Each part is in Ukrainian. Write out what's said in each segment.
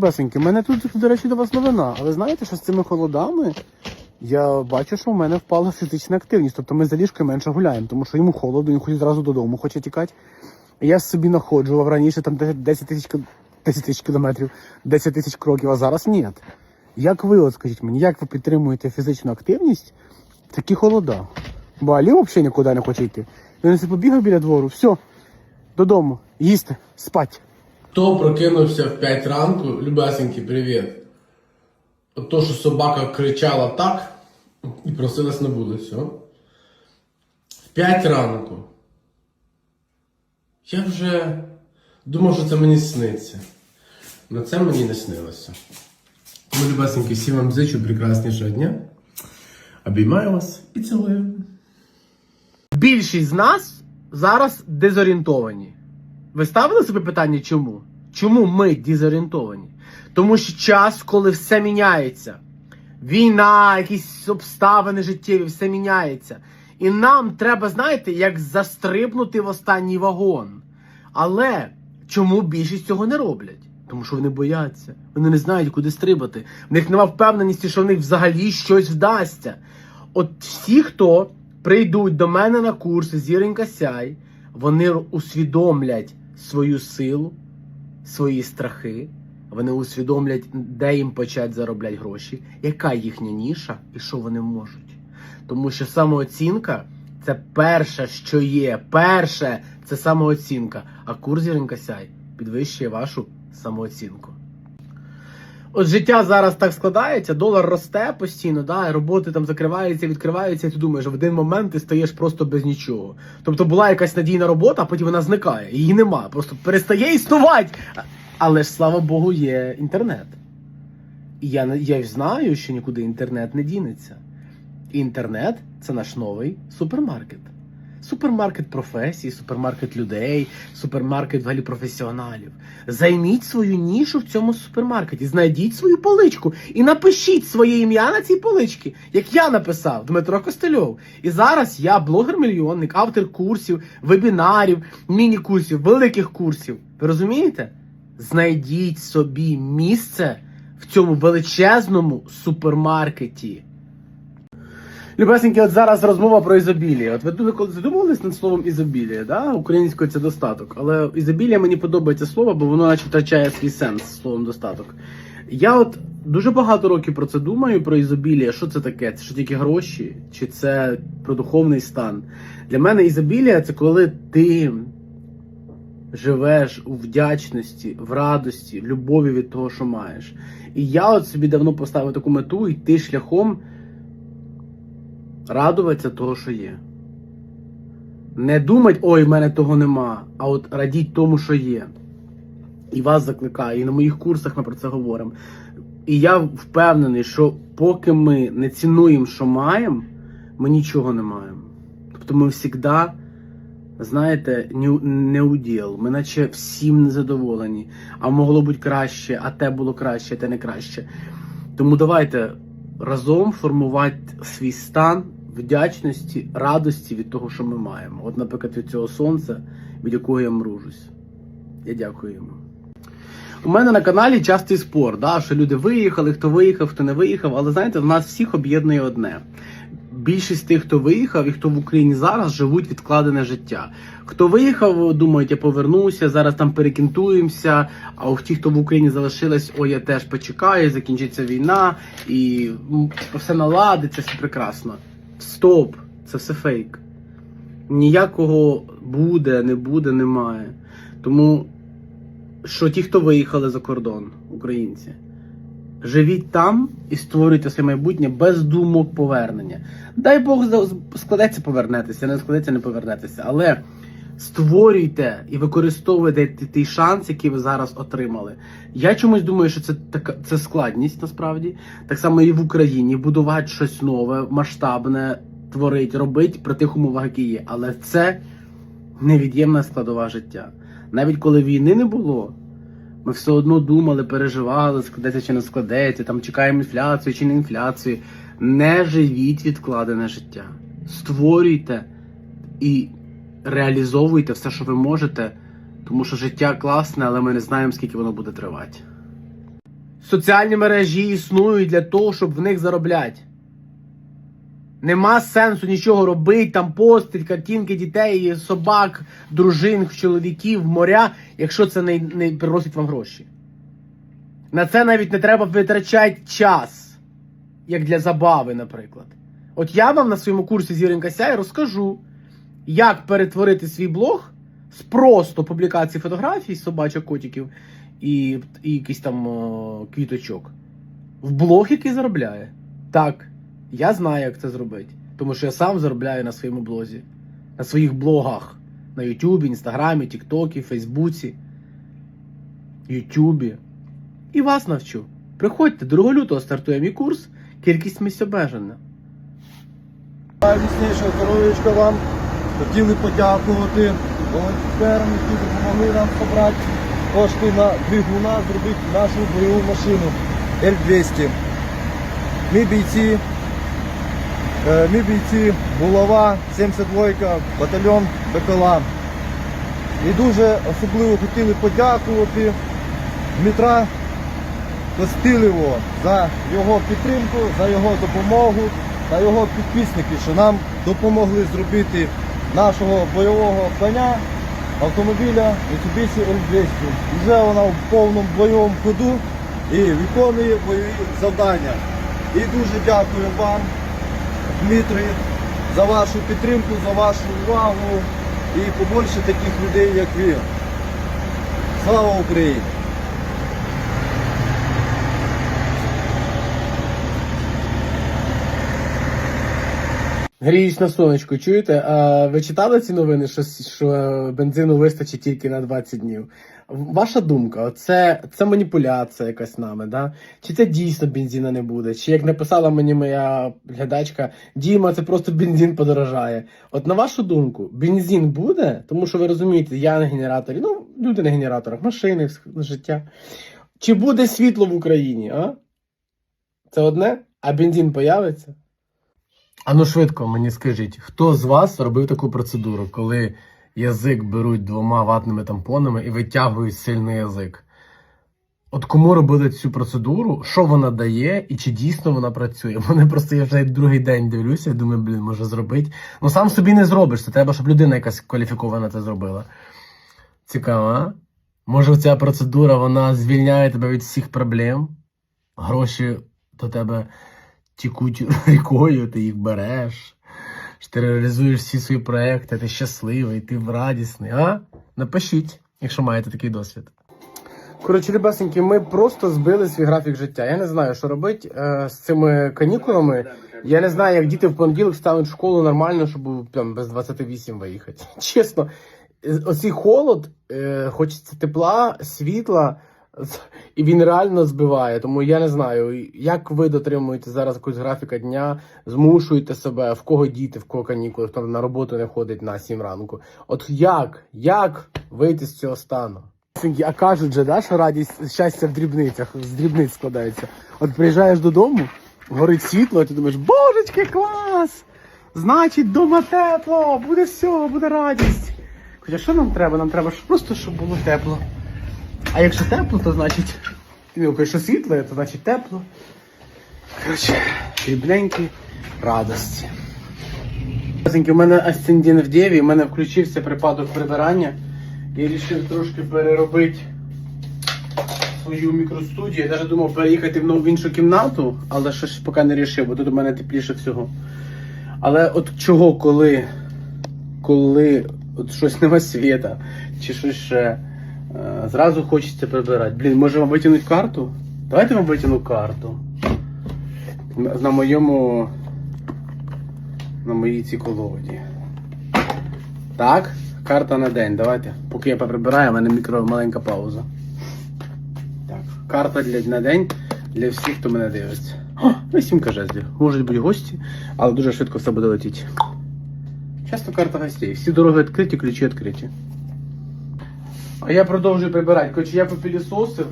Любесеньки, в мене тут, до речі, до вас новина. А ви знаєте, що з цими холодами я бачу, що в мене впала фізична активність. Тобто ми за ліжкою менше гуляємо, тому що йому холодно, він хоче зразу додому, хоче тікати. Я собі находжував раніше там 10 тисяч 10 тисяч кілометрів, 10 тисяч кроків, а зараз ні. Як ви, от скажіть мені, як ви підтримуєте фізичну активність такі холода? Бо Алі взагалі нікуди не хоче йти. Він побігав біля двору, все, додому, їсти, спать. Хто прокинувся в 5 ранку, любесенький, привіт. От то, що собака кричала так і просилась на вулицю. В 5 ранку. Я вже думав, що це мені сниться. Но це мені не снилося. Тому, любесенькі, всім вам зичу прекраснішого дня. Обіймаю вас і цілую. Більшість з нас зараз дезорієнтовані. Ви ставили собі питання, чому? Чому ми дезорієнтовані? Тому що час, коли все міняється. Війна, якісь обставини життєві, все міняється. І нам треба, знаєте, як застрибнути в останній вагон. Але чому більшість цього не роблять? Тому що вони бояться, вони не знають, куди стрибати. В них нема впевненості, що в них взагалі щось вдасться. От всі, хто прийдуть до мене на курси Зіронька Сяй, вони усвідомлять свою силу, свої страхи, вони усвідомлять, де їм почать заробляти гроші, яка їхня ніша і що вони можуть. Тому що самооцінка це перше, що є. Перше це самооцінка. А курс Зіронька Сяй підвищує вашу самооцінку. От життя зараз так складається, долар росте постійно, да, роботи там закриваються, відкриваються, і ти думаєш, в один момент ти стаєш просто без нічого. Тобто була якась надійна робота, а потім вона зникає, її нема, просто перестає існувати. Але ж слава Богу, є інтернет. І я, я знаю, що нікуди інтернет не дінеться. Інтернет це наш новий супермаркет. Супермаркет професій, супермаркет людей, супермаркет взагалі професіоналів. Займіть свою нішу в цьому супермаркеті, знайдіть свою поличку і напишіть своє ім'я на цій поличці, як я написав Дмитро Костельов. І зараз я блогер-мільйонник, автор курсів, вебінарів, міні-курсів, великих курсів. Ви розумієте? Знайдіть собі місце в цьому величезному супермаркеті. Любесенькі, от зараз розмова про ізобілія. От ви дуже коли задумувались над словом ізобілія, да? Українською це достаток. Але ізобілія мені подобається слово, бо воно наче втрачає свій сенс словом достаток. Я от дуже багато років про це думаю, про ізобілія. Що це таке? Це що тільки гроші? Чи це про духовний стан? Для мене ізобілія це коли ти живеш у вдячності, в радості, в любові від того, що маєш. І я от собі давно поставив таку мету йти шляхом радуватися того, що є. Не думать, ой, в мене того нема, а от радіть тому, що є. І вас закликаю, і на моїх курсах ми про це говоримо. І я впевнений, що поки ми не цінуємо, що маємо, ми нічого не маємо. Тобто ми завжди, знаєте, не- уділ. Ми наче всім незадоволені. А могло бути краще, а те було краще, а те не краще. Тому давайте разом формувати свій стан вдячності, радості від того, що ми маємо. От, наприклад, від цього сонця, від якого я мружусь. Я дякую йому. У мене на каналі частий спор, да, що люди виїхали, хто виїхав, хто не виїхав, але знаєте, в нас всіх об'єднує одне. Більшість тих, хто виїхав і хто в Україні зараз живуть відкладене життя. Хто виїхав, думають, я повернуся, зараз там перекінтуємося. А у ті, хто в Україні залишились, о, я теж почекаю, закінчиться війна і все наладиться, все прекрасно. Стоп, це все фейк. Ніякого буде, не буде, немає. Тому що ті, хто виїхали за кордон, українці, живіть там і створюйте своє майбутнє без думок повернення. Дай Бог складеться повернетеся, не складеться, не повернетеся. Але створюйте і використовуйте той шанс, який ви зараз отримали. Я чомусь думаю, що це така це складність насправді. Так само і в Україні будувати щось нове, масштабне, творить, робить при тих умовах, які є. Але це невід'ємна складова життя. Навіть коли війни не було, ми все одно думали, переживали, складеться чи не складеться, там чекаємо інфляцію чи не інфляцію. Не живіть відкладене життя. Створюйте і реалізовуйте все, що ви можете, тому що життя класне, але ми не знаємо, скільки воно буде тривати. соціальні мережі існують для того, щоб в них заробляти. Нема сенсу нічого робити, там постить, картинки дітей, собак, дружин, чоловіків, моря, якщо це не, не приносить вам гроші. На це навіть не треба витрачати час, як для забави, наприклад. От я вам на своєму курсі Зіренька Сяй розкажу, як перетворити свій блог з просто публікації фотографій, собачок, котиків і, і якийсь там о, квіточок в блог, який заробляє. Так, я знаю, як це зробити. Тому що я сам заробляю на своєму блозі, на своїх блогах. На Ютубі, Інстаграмі, Тіктокі, Фейсбуці, Ютубі. І вас навчу. Приходьте, 2 лютого стартує мій курс Кількість місць обмежена. Найвіснішого здоров'ячка вам. Хотіли подякувати волонтерам, які допомогли нам зібрати кошти на двигуна, зробити нашу бойову машину Л-200. Ми бійці, е, ми бійці Булава, 72 батальйон БПЛА. І дуже особливо хотіли подякувати Дмитра Костилєву за його підтримку, за його допомогу, та його підписники, що нам допомогли зробити нашого бойового коня автомобіля Mitsubishi L200. Вже вона в повному бойовому ходу і виконує бойові завдання. І дуже дякую вам, Дмитрий, за вашу підтримку, за вашу увагу і побольше таких людей, як ви. Слава Україні! Гріюсь на сонечку, чуєте? А ви читали ці новини, що, що бензину вистачить тільки на 20 днів? Ваша думка, це, це маніпуляція якась нами, да? Чи це дійсно бензина не буде? Чи як написала мені моя глядачка, Діма, це просто бензин подорожає. От на вашу думку, бензин буде? Тому що ви розумієте, я на генераторі, ну, люди на генераторах, машини, життя. Чи буде світло в Україні, а? Це одне, а бензин появиться? А ну швидко мені скажіть, хто з вас робив таку процедуру, коли язик беруть двома ватними тампонами і витягують сильний язик? От кому робили цю процедуру, що вона дає і чи дійсно вона працює? Мене просто я вже другий день дивлюся і думаю, блін, може зробити. Ну сам собі не зробиш, це треба, щоб людина якась кваліфікована це зробила. Цікаво, а? Може ця процедура вона звільняє тебе від всіх проблем, гроші до тебе тікуть рікою, ти їх береш, ти реалізуєш всі свої проекти, ти щасливий, ти радісний, а? Напишіть, якщо маєте такий досвід. Коротше, ребасеньки, ми просто збили свій графік життя. Я не знаю, що робити е, з цими канікулами. Я не знаю, як діти в понеділок стануть в школу нормально, щоб там без 28 виїхати. Чесно, е, оцей холод, е, хочеться тепла, світла, і він реально збиває. Тому я не знаю, як ви дотримуєте зараз якусь графіка дня, змушуєте себе, в кого діти, в кого канікули, хто на роботу не ходить на 7 ранку. От як? Як вийти з цього стану? А кажуть же, да, що радість щастя в дрібницях, з дрібниць складається. От приїжджаєш додому, горить світло, а ти думаєш, божечки, клас! Значить, вдома тепло, буде все, буде радість. Хоча що нам треба? Нам треба просто, щоб було тепло. А якщо тепло, то значить. Ну, якщо світло, то значить тепло. Коротше, дрібненькі радості. У мене асцендент в Деві, у мене включився припадок прибирання. Я вирішив трошки переробити свою мікростудію. Я навіть думав переїхати в іншу кімнату, але щось поки не вирішив, бо тут у мене тепліше всього. Але от чого, коли, коли от щось нема світа, чи щось ще, зразу хочеться прибирати. Блін, може вам витягнути карту? Давайте вам витягну карту. На, моєму. На моїй цій колоді. Так, карта на день. Давайте. Поки я поприбираю, у мене мікро маленька пауза. Так, карта для на день для всіх, хто мене дивиться. О, вісімка жезлів. Можуть бути гості, але дуже швидко все буде летіти. Часто карта гостей. Всі дороги відкриті, ключі відкриті. А я продовжую прибирати. Короче, я попілісосив.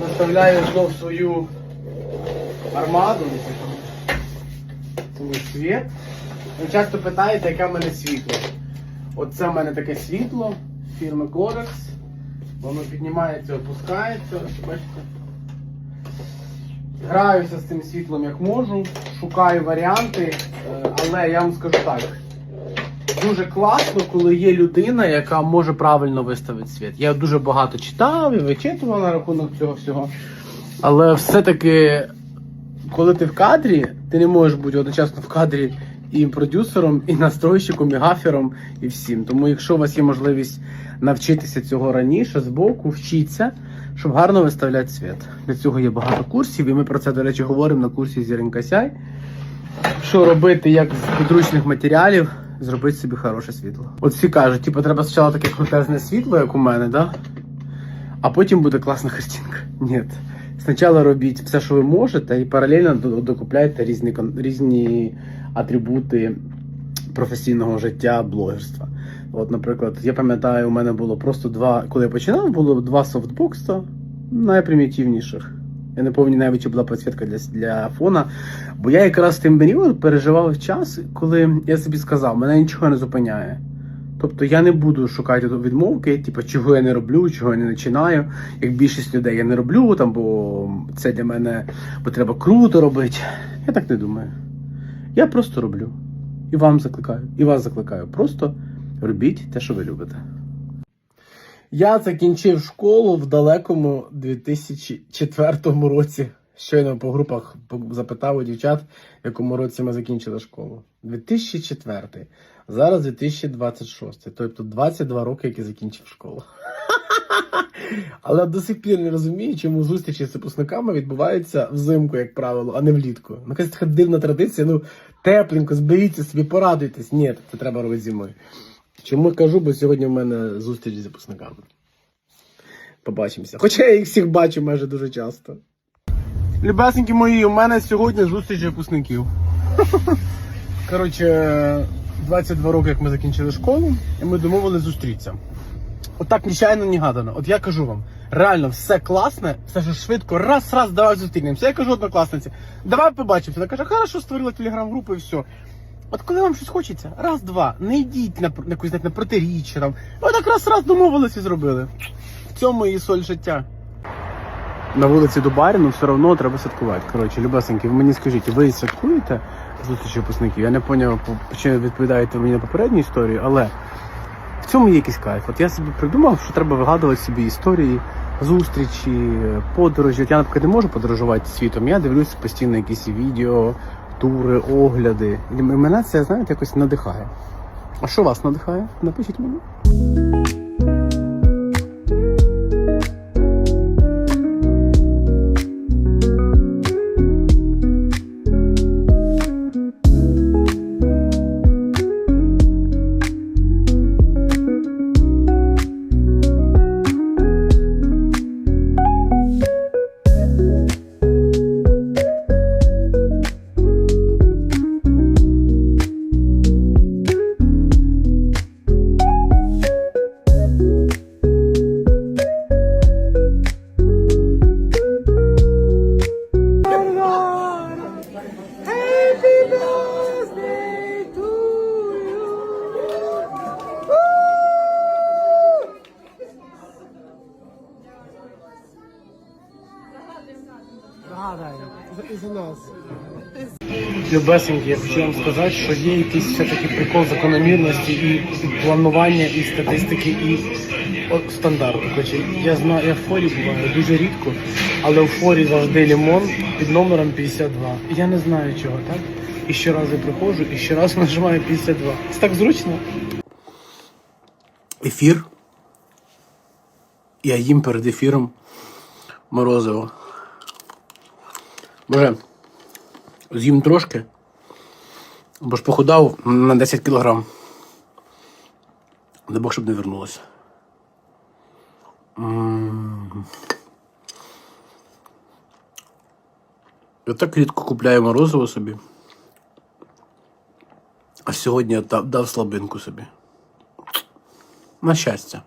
Наставляю знов свою армаду. Тому світ. Ви часто питаєте, яке в мене світло. Оце в мене таке світло фірми Corex. Воно піднімається, опускається, бачите. Граюся з цим світлом як можу, шукаю варіанти, е, але я вам скажу так. Дуже класно, коли є людина, яка може правильно виставити світ. Я дуже багато читав і вичитував на рахунок цього всього. Але все-таки, коли ти в кадрі, ти не можеш бути одночасно в кадрі і продюсером, і настройщиком, і гафером, і всім. Тому, якщо у вас є можливість навчитися цього раніше, збоку, вчіться, щоб гарно виставляти світ. Для цього є багато курсів, і ми про це, до речі, говоримо на курсі Зіренька Сяй. Що робити, як з підручних матеріалів, зробити собі хороше світло. От всі кажуть, типу, треба спочатку таке крутезне світло, як у мене, да? а потім буде класна картинка. Ні. Спочатку робіть все, що ви можете, і паралельно докупляйте різні, різні атрибути професійного життя, блогерства. От, наприклад, я пам'ятаю, у мене було просто два, коли я починав, було два софтбокса найпримітивніших. Я не пам'ятаю навіть, чи була підсвітка для, для фона. Бо я якраз тим період переживав час, коли я собі сказав, мене нічого не зупиняє. Тобто я не буду шукати відмовки, типу, чого я не роблю, чого я не починаю. Як більшість людей я не роблю, там, бо це для мене бо треба круто робити. Я так не думаю. Я просто роблю. І вам закликаю, і вас закликаю. Просто робіть те, що ви любите. Я закінчив школу в далекому 2004 році. Щойно по групах запитав у дівчат, в якому році ми закінчили школу. 2004. Зараз 2026. Тобто 22 роки, як я закінчив школу. Але до сих пір не розумію, чому зустрічі з випускниками відбуваються взимку, як правило, а не влітку. Ну, якась така дивна традиція. Ну, тепленько, зберіться собі, порадуйтесь. Ні, це треба робити зимою. Чому кажу, бо сьогодні в мене зустріч з випускниками. Побачимося. Хоча я їх всіх бачу майже дуже часто. Любесенькі мої, у мене сьогодні зустріч випускників. Коротше, 22 роки, як ми закінчили школу, і ми домовились зустрітися. Отак нечайно не гадано. От я кажу вам, реально все класне, все ж швидко, раз, раз, давай зустрінемося. Я кажу однокласниці, давай побачимося. Вона каже, хорошо, створила телеграм-групу і все. От коли вам щось хочеться, раз-два, не йдіть на, на якусь на протиріччя там. Отак раз-раз домовились і зробили. В цьому і соль життя. На вулиці ну все одно треба святкувати. Коротше, любесеньки, ви мені скажіть, ви святкуєте зустрічі випускників? Я не зрозумів, чи відповідаєте ви мені на попередню історію, але в цьому є якийсь кайф. От я собі придумав, що треба вигадувати собі історії, зустрічі, подорожі. От я, наприклад, не можу подорожувати світом. Я дивлюся постійно якісь відео, тури, огляди. І мене це, знаєте, якось надихає. А що вас надихає? Напишіть мені. Любесенькі, я хочу вам сказати, що є якийсь все-таки прикол закономірності і планування, і статистики, і стандарту. Коротше, я знаю, я в форі буваю дуже рідко, але в форі завжди лімон під номером 52. Я не знаю чого, так? І щоразу приходжу, і щоразу нажимаю 52. Це так зручно. Ефір. Я їм перед ефіром морозиво. Боже, з'їм трошки, бо ж похудав на 10 кілограм. Не Бог, щоб не вернулося. Я так рідко купляю морозиво собі. А сьогодні я дав слабинку собі. На щастя.